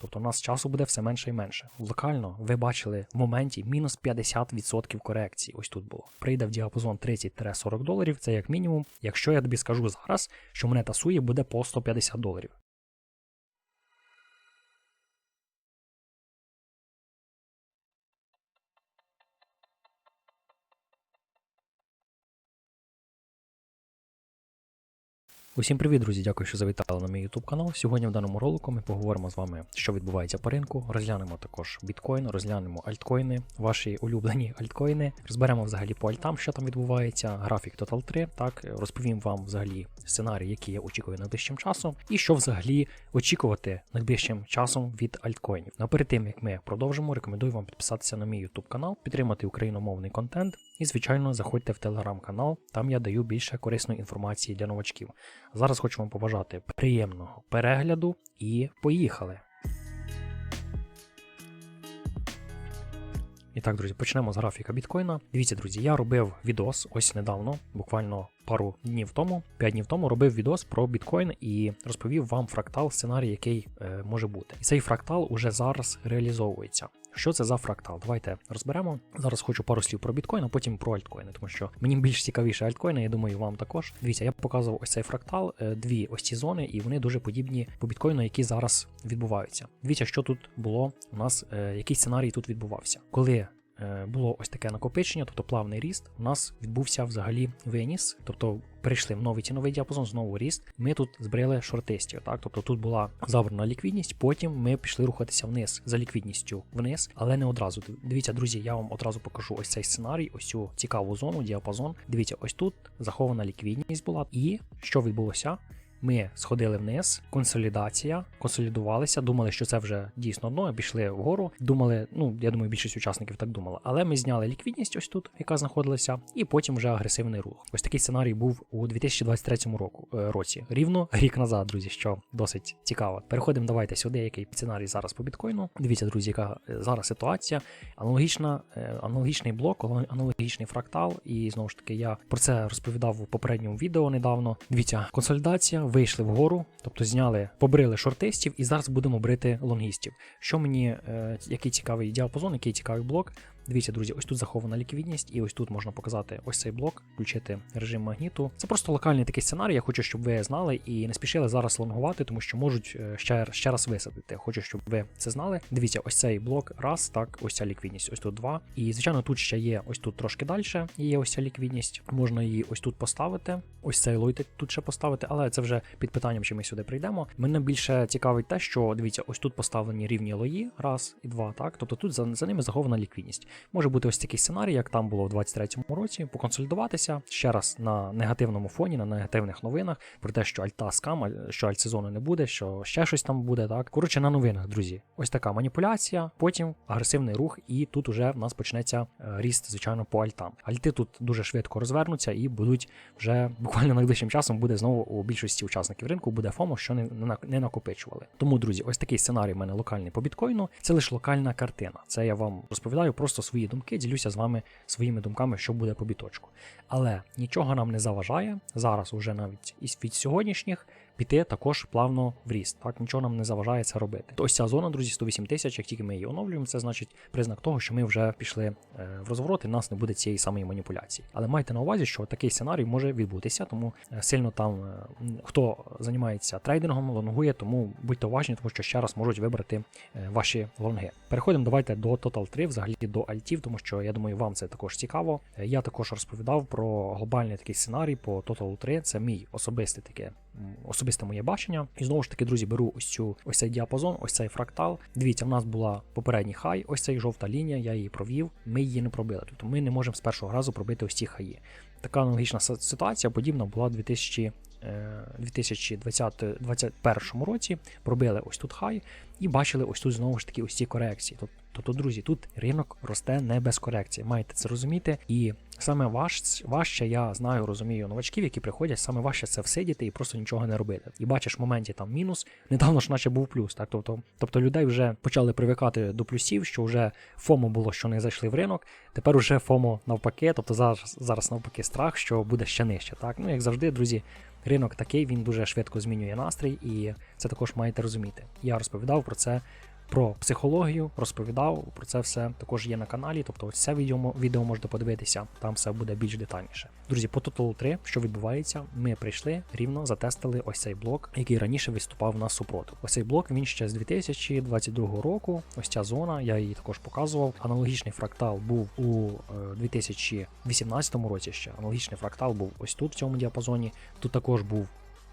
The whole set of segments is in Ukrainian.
Тобто у нас часу буде все менше і менше. Локально ви бачили в моменті мінус 50% корекції. Ось тут було. Прийде в діапазон 30-40 доларів, це як мінімум. Якщо я тобі скажу зараз, що монета тасує, буде по 150 доларів. Усім привіт, друзі! Дякую, що завітали на мій YouTube канал. Сьогодні в даному ролику ми поговоримо з вами, що відбувається по ринку. Розглянемо також біткоін, розглянемо альткоїни, ваші улюблені альткоїни. Розберемо взагалі по альтам, що там відбувається, графік Total 3. Так розповім вам взагалі сценарій, який я очікую найближчим часом, і що взагалі очікувати найближчим часом від альткоїнів. Но перед тим як ми продовжимо, рекомендую вам підписатися на мій YouTube канал, підтримати україномовний контент. І, звичайно, заходьте в телеграм-канал, там я даю більше корисної інформації для новачків. Зараз хочу вам побажати приємного перегляду і поїхали! І так, друзі, почнемо з графіка біткоїна. Дивіться, друзі, я робив відос ось недавно, буквально пару днів тому, 5 днів тому, робив відос про біткоін і розповів вам фрактал, сценарій, який е, може бути. І цей фрактал уже зараз реалізовується. Що це за фрактал? Давайте розберемо. Зараз хочу пару слів про біткоін, а потім про альткоїни, тому що мені більш цікавіше альткоїни, я думаю, вам також. Дивіться, я показував ось цей фрактал, е, дві ось ці зони, і вони дуже подібні по біткоїну, які зараз відбуваються. Дивіться, що тут було у нас, е, який сценарій тут відбувався. Коли було ось таке накопичення, тобто плавний ріст, у нас відбувся взагалі виніс, тобто перейшли в новий ціновий діапазон, знову ріст. Ми тут збрили шортистів, так тобто тут була забрана ліквідність, потім ми пішли рухатися вниз за ліквідністю вниз, але не одразу. Дивіться, друзі, я вам одразу покажу ось цей сценарій, ось цю цікаву зону, діапазон. Дивіться, ось тут захована ліквідність була, і що відбулося? Ми сходили вниз, консолідація, консолідувалися, думали, що це вже дійсно дно, пішли вгору. Думали, ну я думаю, більшість учасників так думала. Але ми зняли ліквідність ось тут, яка знаходилася, і потім вже агресивний рух. Ось такий сценарій був у 2023 року е, році, рівно рік назад, друзі, що досить цікаво. Переходимо, давайте сюди, який сценарій зараз по біткоїну. Дивіться, друзі, яка зараз ситуація. Аналогічна, е, аналогічний блок, аналогічний фрактал. І знову ж таки, я про це розповідав у попередньому відео недавно. Дивіться, консолідація вийшли вгору, тобто зняли, побрили шортистів, і зараз будемо брити лонгістів. Що мені, е, який цікавий діапазон, який цікавий блок. Дивіться, друзі, ось тут захована ліквідність, і ось тут можна показати ось цей блок, включити режим магніту. Це просто локальний такий сценарій. Я хочу, щоб ви знали і не спішили зараз лонгувати, тому що можуть е, ще, ще раз висадити. Хочу, щоб ви це знали. Дивіться, ось цей блок, раз, так, ось ця ліквідність, ось тут два. І звичайно, тут ще є ось тут трошки далі. Є ось ця ліквідність. Можна її ось тут поставити. Ось цей лойтик тут ще поставити, але це вже під питанням, чи ми сюди прийдемо. Мене більше цікавить те, що дивіться, ось тут поставлені рівні лої, раз і два. Так, тобто тут за, за ними захована ліквідність. Може бути ось такий сценарій, як там було в 23-му році, поконсолідуватися ще раз на негативному фоні, на негативних новинах про те, що альта скам, що альтсезону не буде, що ще щось там буде. Так, коротше, на новинах, друзі. Ось така маніпуляція, потім агресивний рух, і тут уже в нас почнеться е, ріст, звичайно, по альтам. Альти тут дуже швидко розвернуться і будуть вже буквально найближчим часом буде знову у більшості учасників ринку буде ФОМО, що не, не, накопичували. Тому, друзі, ось такий сценарій в мене локальний по біткоїну. Це лише локальна картина. Це я вам розповідаю просто свої думки ділюся з вами своїми думками, що буде по біточку. Але нічого нам не заважає зараз, уже навіть із від сьогоднішніх, піти також плавно в ріст. Так, нічого нам не заважає це робити. То ось ця зона, друзі, 108 тисяч, як тільки ми її оновлюємо, це значить признак того, що ми вже пішли е, в розворот і нас не буде цієї самої маніпуляції. Але майте на увазі, що такий сценарій може відбутися, тому е, сильно там е, хто займається трейдингом, лонгує, тому будьте уважні, тому що ще раз можуть вибрати ваші лонги. Переходимо давайте до Total 3, взагалі до альтів, тому що я думаю, вам це також цікаво. Я також розповідав про глобальний такий сценарій по Total 3. Це мій особистий таке особисте моє бачення. І знову ж таки, друзі, беру ось цю ось цей діапазон, ось цей фрактал. Дивіться, в нас була попередній хай, ось цей жовта лінія, я її провів. Ми її не пробили. Тобто ми не можемо з першого разу пробити ось ці хаї. Така аналогічна ситуація подібна була 2000 2021 році пробили ось тут хай і бачили ось тут знову ж таки ось ці корекції. Тобто, друзі, тут ринок росте не без корекції. Маєте це розуміти. І саме важ, важче, я знаю, розумію новачків, які приходять, саме важче це всидіти і просто нічого не робити. І бачиш в моменті там мінус, недавно ж наче був плюс. Так? Тобто, тобто людей вже почали привикати до плюсів, що вже ФОМО було, що не зайшли в ринок. Тепер уже ФОМО навпаки, тобто зараз, зараз навпаки страх, що буде ще нижче. Так? Ну, як завжди, друзі, ринок такий, він дуже швидко змінює настрій, і це також маєте розуміти. Я розповідав про це. Про психологію розповідав про це все також є на каналі. Тобто, ось це відео відео можете подивитися, там все буде більш детальніше. Друзі, по Total 3, що відбувається, ми прийшли рівно затестили ось цей блок, який раніше виступав на супротив. Ось цей блок він ще з 2022 року. Ось ця зона, я її також показував. Аналогічний фрактал був у е, 2018 році. Ще аналогічний фрактал був ось тут, в цьому діапазоні. Тут також був.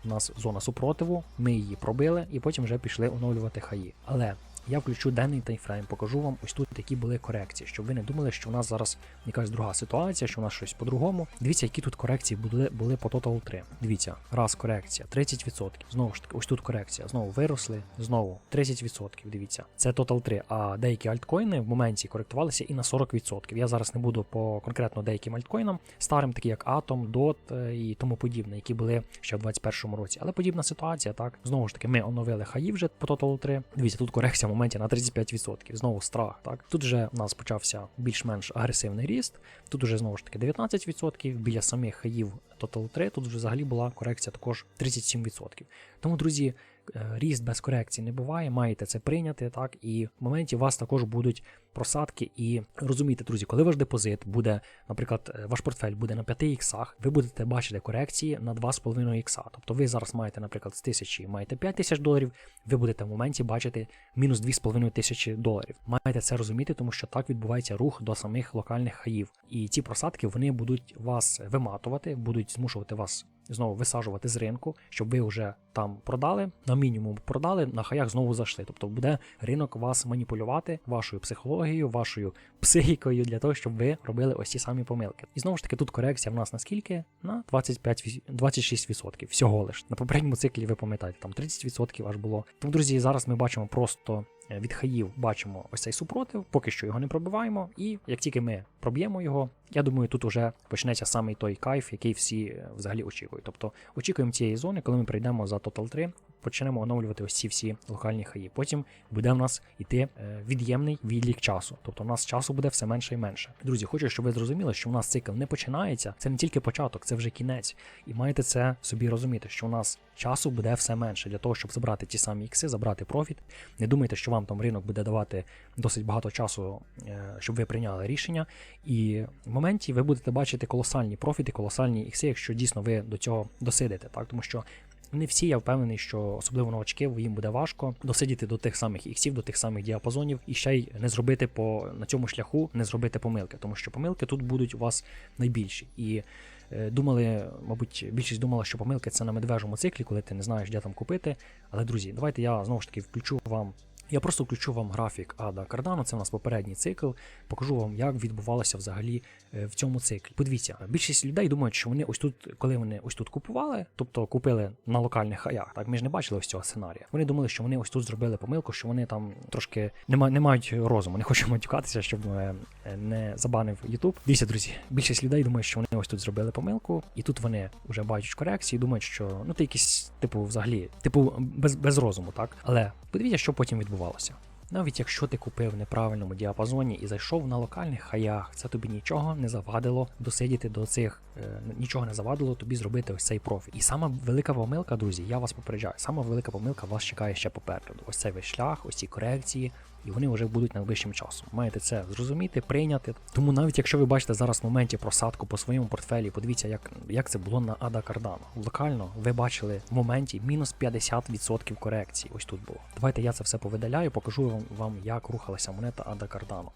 У нас зона супротиву, ми її пробили і потім вже пішли оновлювати хаї. Але я включу денний таймфрейм, покажу вам ось тут які були корекції, щоб ви не думали, що у нас зараз якась друга ситуація, що у нас щось по-другому. Дивіться, які тут корекції були були по Total 3. Дивіться, раз корекція, 30%. Знову ж таки, ось тут корекція. Знову виросли, знову 30%. Дивіться, це Total 3. А деякі альткоїни в моменті коректувалися і на 40%. Я зараз не буду по конкретно деяким альткоїнам, старим, такі як Atom, DOT і тому подібне, які були ще в 2021 році. Але подібна ситуація, так. Знову ж таки, ми оновили хаї вже по Total 3. Дивіться, тут корекція моменті на 35%. Знову страх. так. Тут вже у нас почався більш-менш агресивний ріст. Тут вже знову ж таки 19%. Біля самих хаїв Total 3 тут вже взагалі була корекція також 37%. Тому, друзі, е, ріст без корекції не буває, маєте це прийняти, так, і в моменті вас також будуть просадки. І розумієте, друзі, коли ваш депозит буде, наприклад, е, ваш портфель буде на 5 іксах, ви будете бачити корекції на 2,5 ікса. Тобто ви зараз маєте, наприклад, з тисячі маєте 5 тисяч доларів, ви будете в моменті бачити мінус 2,5 тисячі доларів. Маєте це розуміти, тому що так відбувається рух до самих локальних хаїв. І ці просадки вони будуть вас виматувати, будуть змушувати вас знову висаджувати з ринку, щоб ви вже там продали, на мінімум продали, на хаях знову зайшли. Тобто буде ринок вас маніпулювати вашою психологією, вашою психікою для того, щоб ви робили ось ці самі помилки. І знову ж таки, тут корекція в нас наскільки? На 25, 26% всього лиш. На попередньому циклі ви пам'ятаєте, там 30% аж було. Тому, друзі, зараз ми бачимо просто. Від хаїв бачимо ось цей супротив, поки що його не пробиваємо, і як тільки ми проб'ємо його, я думаю, тут уже почнеться самий той кайф, який всі е, взагалі очікують. Тобто очікуємо цієї зони, коли ми прийдемо за Total 3, почнемо оновлювати ось ці всі локальні хаї. Потім буде в нас іти е, від'ємний відлік часу. Тобто у нас часу буде все менше і менше. Друзі, хочу, щоб ви зрозуміли, що у нас цикл не починається. Це не тільки початок, це вже кінець. І маєте це собі розуміти, що у нас часу буде все менше для того, щоб забрати ті самі ікси, забрати профіт. Не думайте, що вам там ринок буде давати досить багато часу, е, щоб ви прийняли рішення. І в моменті ви будете бачити колосальні профіти, колосальні ікси, якщо дійсно ви до цього досидите. Так? Тому що не всі, я впевнений, що особливо новачки, їм буде важко досидіти до тих самих іксів, до тих самих діапазонів, і ще й не зробити по на цьому шляху, не зробити помилки, тому що помилки тут будуть у вас найбільші. І е, думали, мабуть, більшість думала, що помилки це на медвежому циклі, коли ти не знаєш, де там купити. Але, друзі, давайте я знову ж таки включу вам. Я просто включу вам графік Ада Кардану, це у нас попередній цикл. Покажу вам, як відбувалося взагалі е, в цьому циклі. Подивіться, більшість людей думають, що вони ось тут, коли вони ось тут купували, тобто купили на локальних хаях. Так, ми ж не бачили ось цього сценарія. Вони думали, що вони ось тут зробили помилку, що вони там трошки не, ма- не мають розуму, не хочу матюкатися, щоб е, не забанив YouTube. Дивіться, друзі, більшість людей думає, що вони ось тут зробили помилку, і тут вони вже бачать корекції, думають, що ну ти якийсь, типу, взагалі, типу, без, без розуму, так? Але подивіться, що потім відбувалося. Навіть якщо ти купив в неправильному діапазоні і зайшов на локальних хаях, це тобі нічого не завадило досидіти до цих, е, нічого не завадило тобі зробити ось цей профіль. І сама велика помилка, друзі, я вас попереджаю, сама велика помилка вас чекає ще попереду. Ось цей весь шлях, ось ці корекції, і вони вже будуть найближчим часом. Маєте це зрозуміти, прийняти. Тому навіть якщо ви бачите зараз в моменті просадку по своєму портфелі, подивіться, як, як це було на Ада Cardano. Локально ви бачили в моменті мінус 50% корекції. Ось тут було. Давайте я це все повидаляю, покажу вам, вам як рухалася монета Ада Cardano.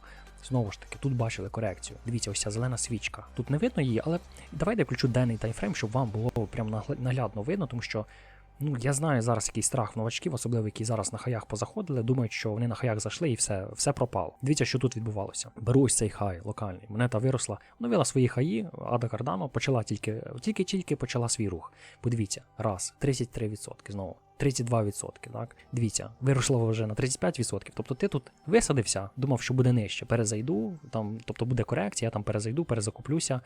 Знову ж таки, тут бачили корекцію. Дивіться, ось ця зелена свічка. Тут не видно її, але давайте я включу денний таймфрейм, щоб вам було прям наглядно видно, тому що Ну, я знаю зараз який страх новачків, особливо які зараз на хаях позаходили, думають, що вони на хаях зайшли і все, все пропало. Дивіться, що тут відбувалося. Беру ось цей хай локальний. Монета виросла, оновила свої хаї, Ада Кардано почала тільки, тільки-тільки почала свій рух. Подивіться, раз, 33% знову. 32%, так? Дивіться, виросло вже на 35%. Тобто ти тут висадився, думав, що буде нижче. Перезайду, там, тобто буде корекція, я там перезайду, перезакуплюся.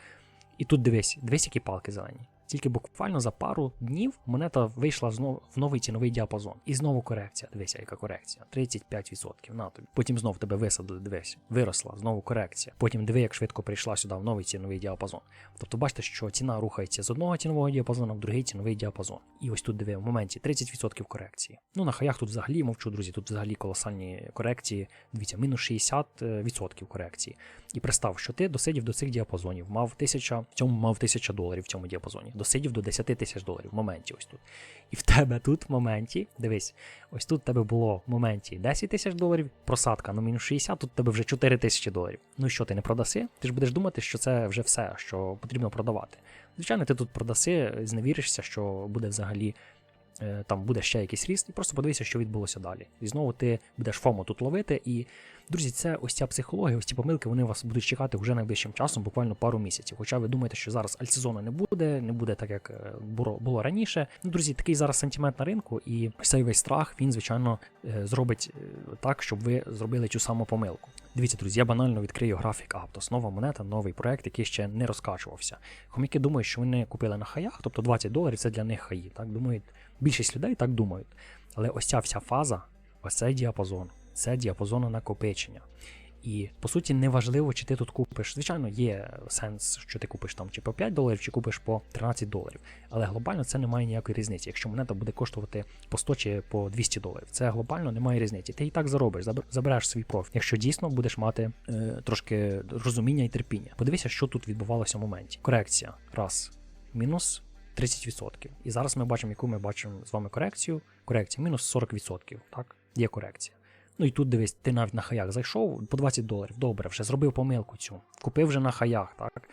І тут дивись, дивись, які палки зелені. Тільки буквально за пару днів монета вийшла знов в новий ціновий діапазон. І знову корекція. Дивися, яка корекція. 35% на тобі. Потім знов тебе висадили, дивись, виросла, знову корекція. Потім диви, як швидко прийшла сюди в новий ціновий діапазон. Тобто бачите, що ціна рухається з одного цінового діапазону в другий ціновий діапазон. І ось тут диви, в моменті 30% корекції. Ну на хаях тут взагалі мовчу, друзі, тут взагалі колосальні корекції. Дивіться, мінус 60% корекції. І представ, що ти досидів до цих діапазонів, мав тисяча, в цьому мав тисяча доларів в цьому діапазоні. Досидів до 10 тисяч доларів в моменті ось тут. І в тебе тут в моменті, дивись, ось тут в тебе було в моменті 10 тисяч доларів, просадка на мінус 60, тут в тебе вже 4 тисячі доларів. Ну і що, ти не продаси? Ти ж будеш думати, що це вже все, що потрібно продавати. Звичайно, ти тут продаси, зневіришся, що буде взагалі. е, Там буде ще якийсь ріст, і просто подивися, що відбулося далі. І знову ти будеш фому тут ловити. І, друзі, це ось ця психологія, ось ці помилки, вони вас будуть чекати вже найближчим часом, буквально пару місяців. Хоча ви думаєте, що зараз альтсезону не буде, не буде так, як е, було, раніше. Ну, друзі, такий зараз сентимент на ринку, і цей весь страх він, звичайно, е, зробить е, так, щоб ви зробили цю саму помилку. Дивіться, друзі, я банально відкрию графік Aptos. Нова монета, новий проект, який ще не розкачувався. Хомяки думають, що вони купили на хаях, тобто 20 доларів це для них хаї. Так думають, більшість людей так думають. Але ось ця вся фаза, ось цей діапазон, це діапазон накопичення. І по суті неважливо, чи ти тут купиш. Звичайно, є сенс, що ти купиш там чи по 5 доларів, чи купиш по 13 доларів. Але глобально це не має ніякої різниці. Якщо монета буде коштувати по 100 чи по 200 доларів, це глобально немає різниці. Ти і так заробиш, заб- забереш свій профіт, якщо дійсно будеш мати е, трошки розуміння і терпіння. Подивися, що тут відбувалося в моменті. Корекція. Раз, мінус 30%. І зараз ми бачимо, яку ми бачимо з вами корекцію. Корекція мінус 40%. Так, є корекція. Ну і тут дивись, ти навіть на хаях зайшов по 20 доларів. Добре, вже зробив помилку цю. Купив вже на хаях, так.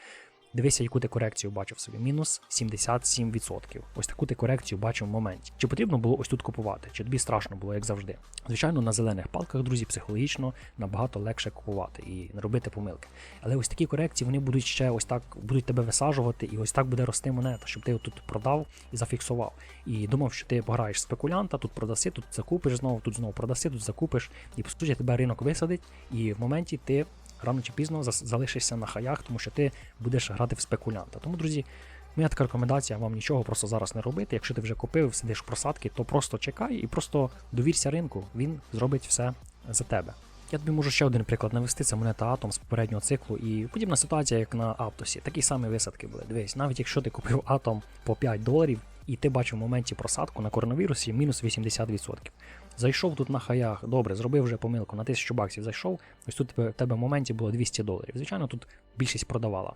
Дивися, яку ти корекцію бачив собі. Мінус 77%. Ось таку ти корекцію бачив в моменті. Чи потрібно було ось тут купувати? Чи тобі страшно було, як завжди? Звичайно, на зелених палках, друзі, психологічно набагато легше купувати і не робити помилки. Але ось такі корекції вони будуть ще ось так будуть тебе висаджувати, і ось так буде рости монета, щоб ти тут продав і зафіксував. І думав, що ти пограєш спекулянта, тут продаси, тут закупиш знову, тут знову продаси, тут закупиш. І по суті тебе ринок висадить, і в моменті ти рано чи пізно залишишся на хаях, тому що ти будеш грати в спекулянта. Тому, друзі, моя така рекомендація вам нічого просто зараз не робити. Якщо ти вже купив, сидиш в просадки, то просто чекай і просто довірся ринку, він зробить все за тебе. Я тобі можу ще один приклад навести, це монета Атом з попереднього циклу, і подібна ситуація, як на Аптосі. Такі самі висадки були. Дивись, навіть якщо ти купив Атом по 5 доларів, і ти бачив в моменті просадку на коронавірусі мінус 80%. Зайшов тут на хаях, добре, зробив вже помилку, на 1000 баксів зайшов, ось тут в тебе в моменті було 200 доларів. Звичайно, тут більшість продавала.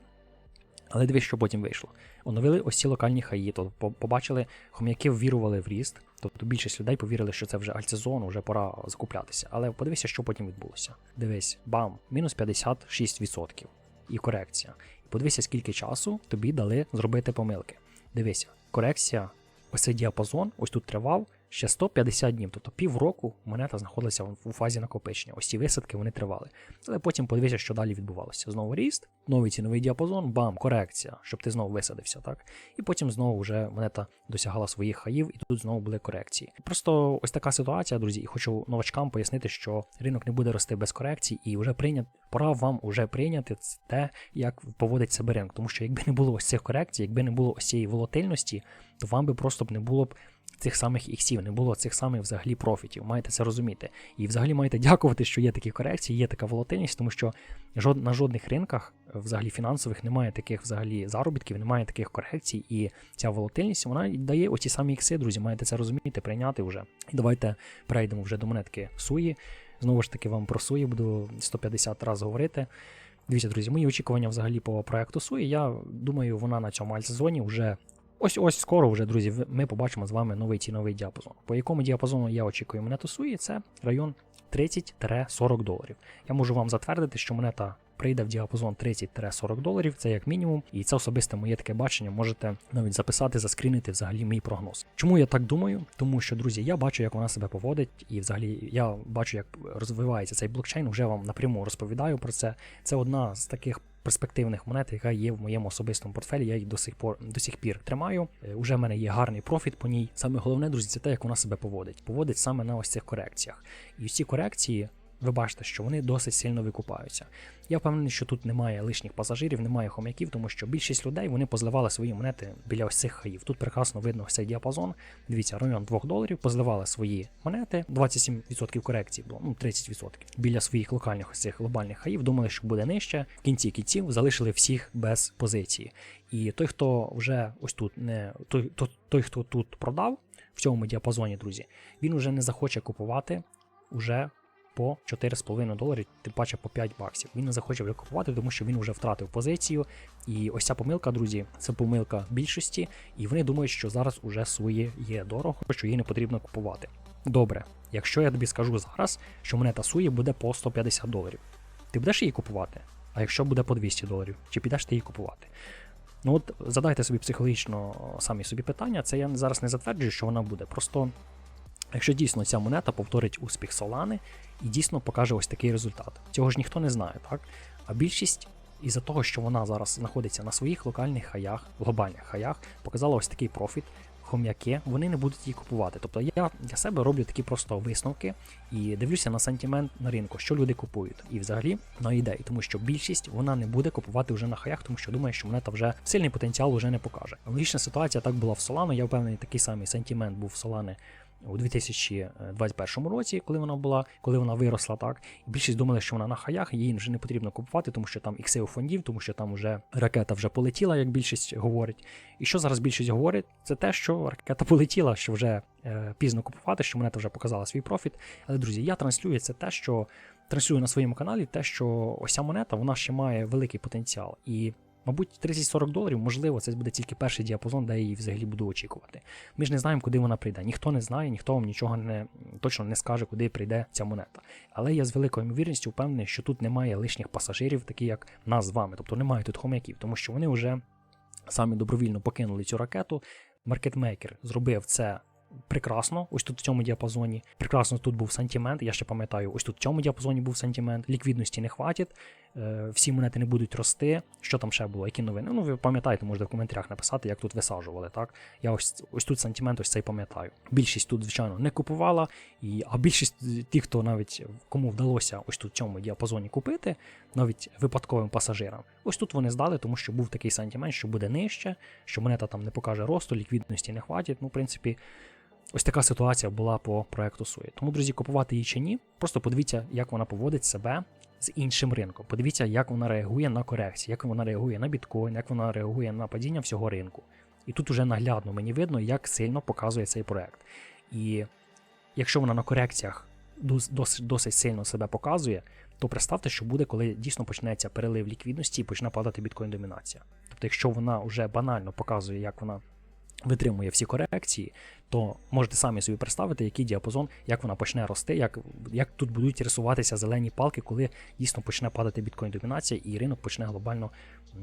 Але дивись, що потім вийшло. Оновили ось ці локальні хаї, то побачили, хом'яки ввірували в ріст. Тобто більшість людей повірили, що це вже альтсезон, вже пора закуплятися. Але подивися, що потім відбулося. Дивись, бам, мінус 56% і корекція. І подивися, скільки часу тобі дали зробити помилки. Дивися, корекція, ось цей діапазон, ось тут тривав ще 150 днів, тобто півроку монета знаходилася у фазі накопичення. Ось ці висадки вони тривали. Але потім подивися, що далі відбувалося. Знову ріст, новий ціновий діапазон, бам, корекція, щоб ти знову висадився, так? І потім знову вже монета досягала своїх хаїв, і тут знову були корекції. Просто ось така ситуація, друзі, і хочу новачкам пояснити, що ринок не буде рости без корекцій, і вже прийнят, пора вам уже прийняти те, як поводить себе ринок. Тому що якби не було ось цих корекцій, якби не було ось цієї волатильності, то вам би просто б не було б цих самих іксів, не було цих самих взагалі профітів. Маєте це розуміти. І взагалі маєте дякувати, що є такі корекції, є така волатильність, тому що жод, на жодних ринках, е, взагалі фінансових, немає таких взагалі заробітків, немає таких корекцій, і ця волатильність вона дає оці самі ікси, друзі. Маєте це розуміти, прийняти вже. І давайте перейдемо вже до монетки Суї. Знову ж таки, вам про Суї буду 150 разів говорити. Дивіться, друзі, мої очікування взагалі по проекту Суї. Я думаю, вона на цьому альтсезоні вже ось ось скоро вже, друзі, ми побачимо з вами новий ціновий діапазон. По якому діапазону я очікую монету Суї, це район 30-40 доларів. Я можу вам затвердити, що монета прийде в діапазон 30-40 доларів, це як мінімум, і це особисте моє таке бачення. Можете навіть записати, заскрінити взагалі мій прогноз. Чому я так думаю? Тому що, друзі, я бачу, як вона себе поводить, і взагалі я бачу, як розвивається цей блокчейн. Вже вам напряму розповідаю про це. Це одна з таких. Перспективних монет, яка є в моєму особистому портфелі, я її до сих пор до сих пір тримаю. Е, Уже в мене є гарний профіт по ній. Саме головне, друзі, це те, як вона себе поводить. Поводить саме на ось цих корекціях. І ці корекції ви бачите, що вони досить сильно викупаються. Я впевнений, що тут немає лишніх пасажирів, немає хом'яків, тому що більшість людей вони позливали свої монети біля ось цих хаїв. Тут прекрасно видно цей діапазон. Дивіться, район 2 доларів, позливали свої монети, 27% корекції було, ну 30% біля своїх локальних ось цих глобальних хаїв. Думали, що буде нижче. В кінці кінців залишили всіх без позиції. І той, хто вже ось тут не той, той, той хто тут продав в цьому діапазоні, друзі, він вже не захоче купувати уже по 4,5 доларів, тим паче по 5 баксів. Він не захоче вже купувати, тому що він вже втратив позицію. І ось ця помилка, друзі, це помилка більшості, і вони думають, що зараз уже своє є дорого, що її не потрібно купувати. Добре, якщо я тобі скажу зараз, що монета Суї буде по 150 доларів, ти будеш її купувати? А якщо буде по 200 доларів, чи підеш ти її купувати? Ну от задайте собі психологічно самі собі питання. Це я зараз не затверджую, що вона буде. Просто якщо дійсно ця монета повторить успіх Солани і дійсно покаже ось такий результат. Цього ж ніхто не знає, так? А більшість із-за того, що вона зараз знаходиться на своїх локальних хаях, глобальних хаях, показала ось такий профіт. Хом'яки, вони не будуть її купувати. Тобто я для себе роблю такі просто висновки і дивлюся на сантимент на ринку, що люди купують, і взагалі на ідеї, тому що більшість вона не буде купувати вже на хаях, тому що думає, що монета вже сильний потенціал вже не покаже. Аналогічна ситуація так була в Solano, Я впевнений, такий самий сантимент був в Solana у 2021 році, коли вона була, коли вона виросла, так і більшість думали, що вона на хаях, її вже не потрібно купувати, тому що там ікси фондів, тому що там вже ракета вже полетіла, як більшість говорить. І що зараз більшість говорить, це те, що ракета полетіла, що вже е, пізно купувати, що монета вже показала свій профіт. Але друзі, я транслюю це те, що транслюю на своєму каналі, те, що ось ця монета вона ще має великий потенціал. І Мабуть, 30-40 доларів, можливо, це буде тільки перший діапазон, де я її взагалі буду очікувати. Ми ж не знаємо, куди вона прийде. Ніхто не знає, ніхто вам нічого не точно не скаже, куди прийде ця монета. Але я з великою ймовірністю впевнений, що тут немає лишніх пасажирів, такі як нас з вами. Тобто немає тут хом'яків, тому що вони вже самі добровільно покинули цю ракету. Маркетмейкер зробив це прекрасно, ось тут в цьому діапазоні. Прекрасно тут був сантимент. Я ще пам'ятаю, ось тут в цьому діапазоні був сантимент. Ліквідності не хватить, е, всі монети не будуть рости. Що там ще було? Які новини? Ну, ви пам'ятаєте, можете в коментарях написати, як тут висаджували. так? Я ось ось тут сантимент, ось цей пам'ятаю. Більшість тут, звичайно, не купувала, і, а більшість тих, хто навіть кому вдалося ось тут в цьому діапазоні купити, навіть випадковим пасажирам, ось тут вони здали, тому що був такий сантимент, що буде нижче, що монета там не покаже росту, ліквідності не хватить. Ну, в принципі. Ось така ситуація була по проекту Суї. Тому, друзі, купувати її чи ні, просто подивіться, як вона поводить себе з іншим ринком. Подивіться, як вона реагує на корекції, як вона реагує на біткоін, як вона реагує на падіння всього ринку. І тут уже наглядно мені видно, як сильно показує цей проект. І якщо вона на корекціях досить, досить сильно себе показує, то представте, що буде, коли дійсно почнеться перелив ліквідності і почне падати біткоін-домінація. Тобто, якщо вона вже банально показує, як вона витримує всі корекції, то можете самі собі представити, який діапазон, як вона почне рости, як як тут будуть рисуватися зелені палки, коли дійсно почне падати біткоін-домінація і ринок почне глобально,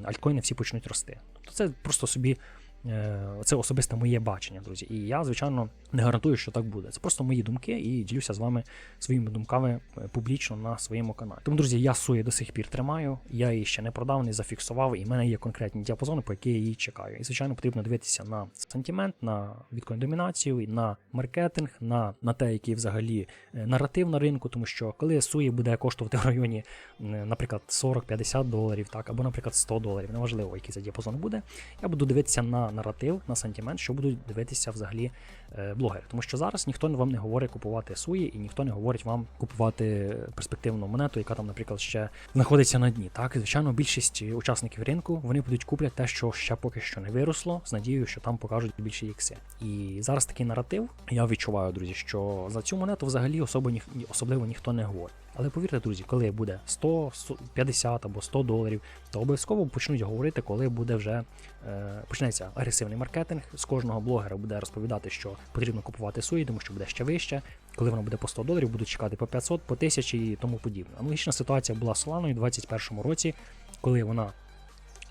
альткоїни всі почнуть рости. Тобто це просто собі. Е, це особисте моє бачення, друзі. І я, звичайно, не гарантую, що так буде. Це просто мої думки і ділюся з вами своїми думками е, публічно на своєму каналі. Тому, друзі, я суї до сих пір тримаю, я її ще не продав, не зафіксував, і в мене є конкретні діапазони, по які я її чекаю. І, звичайно, потрібно дивитися на сантимент, на біткоін-домінацію, на маркетинг, на на те, який взагалі е, наратив на ринку, тому що коли суї буде коштувати в районі, наприклад, 40-50 доларів, так, або, наприклад, 100 доларів, неважливо, який за діапазон буде, я буду дивитися на наратив, на сантимент, що будуть дивитися взагалі е, блогери. Тому що зараз ніхто вам не говорить купувати суї, і ніхто не говорить вам купувати перспективну монету, яка там, наприклад, ще знаходиться на дні. Так, звичайно, більшість учасників ринку вони будуть купляти те, що ще поки що не виросло, з надією, що там покажуть більше ікси. І зараз такий наратив, я відчуваю, друзі, що за цю монету взагалі особо ні, особливо ніхто не говорить. Але повірте, друзі, коли буде 100, 50 або 100 доларів, то обов'язково почнуть говорити, коли буде вже е, почнеться агресивний маркетинг. З кожного блогера буде розповідати, що потрібно купувати суї, тому що буде ще вище. коли воно буде по 100 доларів, будуть чекати по 500, по 1000 і тому подібне. Аналогічна ситуація була з Соланою у 2021 році, коли вона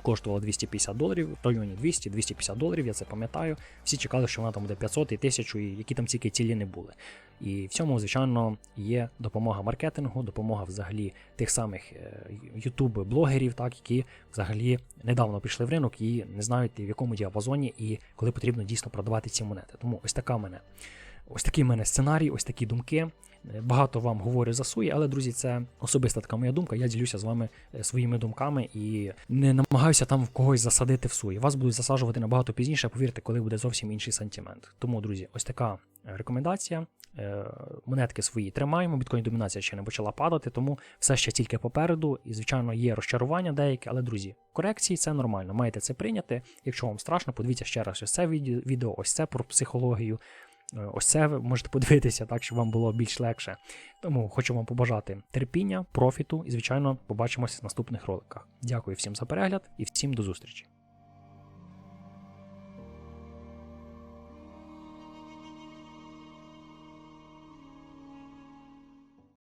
коштувала 250 доларів, в районі 200-250 доларів, я це пам'ятаю. Всі чекали, що вона там буде 500 і 1000, і які там тільки цілі не були. І в цьому, звичайно, є допомога маркетингу, допомога взагалі тих самих ютуб-блогерів, так, які взагалі недавно прийшли в ринок і не знають, в якому діапазоні і коли потрібно дійсно продавати ці монети. Тому ось така мене. Ось такий мене сценарій, ось такі думки. Багато вам говорю за суї, але друзі, це особиста така моя думка. Я ділюся з вами е, своїми думками і не намагаюся там в когось засадити в суї. Вас будуть засаджувати набагато пізніше, повірте, коли буде зовсім інший сантимент. Тому, друзі, ось така е, рекомендація. Е, Монетки свої тримаємо. Біткоін домінація ще не почала падати, тому все ще тільки попереду. І, звичайно, є розчарування деякі, але друзі, корекції це нормально. Маєте це прийняти. Якщо вам страшно, подивіться ще раз ось це відео, ось це про психологію. Е, Ось це ви можете подивитися, так щоб вам було більш легше. Тому хочу вам побажати терпіння, профіту і, звичайно, побачимося в наступних роликах. Дякую всім за перегляд і всім до зустрічі.